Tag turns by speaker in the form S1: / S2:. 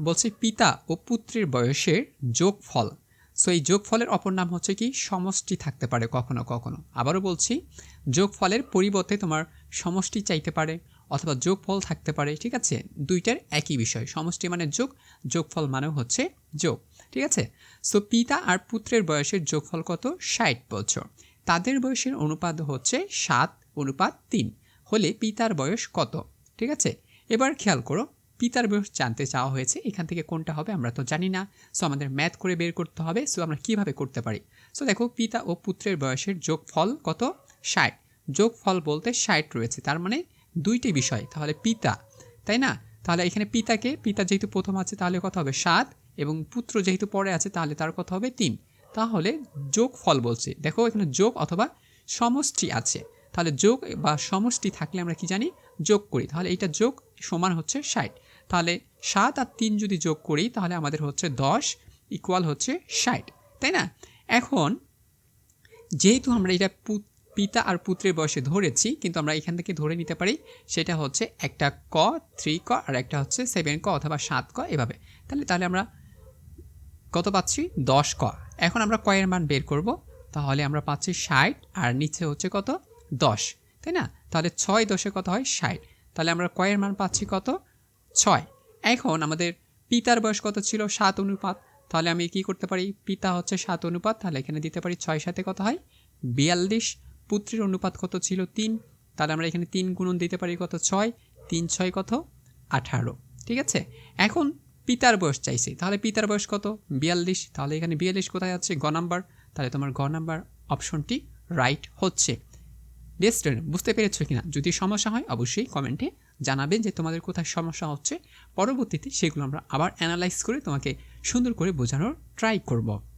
S1: বলছে পিতা ও পুত্রের বয়সের যোগফল। সো এই যোগফলের অপর নাম হচ্ছে কি? সমষ্টি থাকতে পারে কখনো কখনো। আবারও বলছি, যোগফলের পরিবর্তে তোমার সমষ্টি চাইতে পারে অথবা যোগফল থাকতে পারে, ঠিক আছে? দুইটার একই বিষয়। সমষ্টি মানে যোগ, যোগফল মানে হচ্ছে যোগ, ঠিক আছে? সো পিতা আর পুত্রের বয়সের যোগফল কত? ষাট বছর। তাদের বয়সের অনুপাত হচ্ছে সাত, অনুপাত তিন। হলে পিতার বয়স কত? ঠিক আছে? এবার খেয়াল করো পিতার বয়স জানতে চাওয়া হয়েছে, এখান থেকে কোনটা হবে আমরা তো জানি না। সো আমাদের ম্যাথ করে বের করতে হবে। সো আমরা কীভাবে করতে পারি? সো দেখো, পিতা ও পুত্রের বয়সের যোগফল কত? ষাট। যোগফল বলতে ষাট রয়েছে, তার মানে দুইটি বিষয়। তাহলে পিতা, তাই না? তাহলে এখানে পিতাকে, পিতা যেহেতু প্রথম আছে, তাহলে কত হবে? সাত। এবং পুত্র যেহেতু পরে আছে, তাহলে তার কত হবে? তিন। তাহলে যোগ ফল বলছে। দেখো, এখানে যোগ অথবা সমষ্টি আছে। তাহলে যোগ বা সমষ্টি থাকলে আমরা কি জানি? যোগ করি। তাহলে এইটা যোগ সমান হচ্ছে ষাট। তাহলে সাত আর তিন যদি যোগ করি, তাহলে আমাদের হচ্ছে দশ ইকুয়াল হচ্ছে ষাট, তাই না? এখন যেহেতু আমরা এটা পিতা আর পুত্রের বয়সে ধরেছি, কিন্তু আমরা এখান থেকে ধরে নিতে পারি সেটা হচ্ছে একটা ক, থ্রি ক আর একটা হচ্ছে সেভেন ক অথবা সাত ক এভাবে। তাহলে তাহলে আমরা কত পাচ্ছি? দশ ক। এখন আমরা কয়ের মান বের করব, তাহলে আমরা পাচ্ছি ষাট আর নিচে হচ্ছে কত? দশ, তাই না? তাহলে ছয় দশে কত হয়? ষাট। তাহলে আমরা কয়ের মান পাচ্ছি কত? ছয়। এখন আমাদের পিতার বয়স কত ছিল? সাত অনুপাত। তাহলে আমি কি করতে পারি? পিতা হচ্ছে সাত অনুপাত, তাহলে এখানে দিতে পারি ছয় সাথে কত হয়? বিয়াল্লিশ। পুত্রের অনুপাত কত ছিল? তিন। তাহলে আমরা এখানে তিন গুণন দিতে পারি কত? ছয়। তিন ছয় কত? আঠারো। ঠিক আছে? এখন পিতার বয়স চাইছি। তাহলে পিতার বয়স কত? বিয়াল্লিশ। তাহলে এখানে বিয়াল্লিশ কোথায় আছে? গ নাম্বার। তাহলে তোমার গ নাম্বার অপশনটি রাইট হচ্ছে। ডিয়ার বুঝতে পেরেছ কিনা? যদি সমস্যা হয়, অবশ্যই কমেন্টে জানাবে যে তোমাদের কোথায় সমস্যা হচ্ছে। পরবর্তীতে সেগুলো আমরা আবার অ্যানালাইজ করে তোমাকে সুন্দর করে বোঝানোর ট্রাই করব।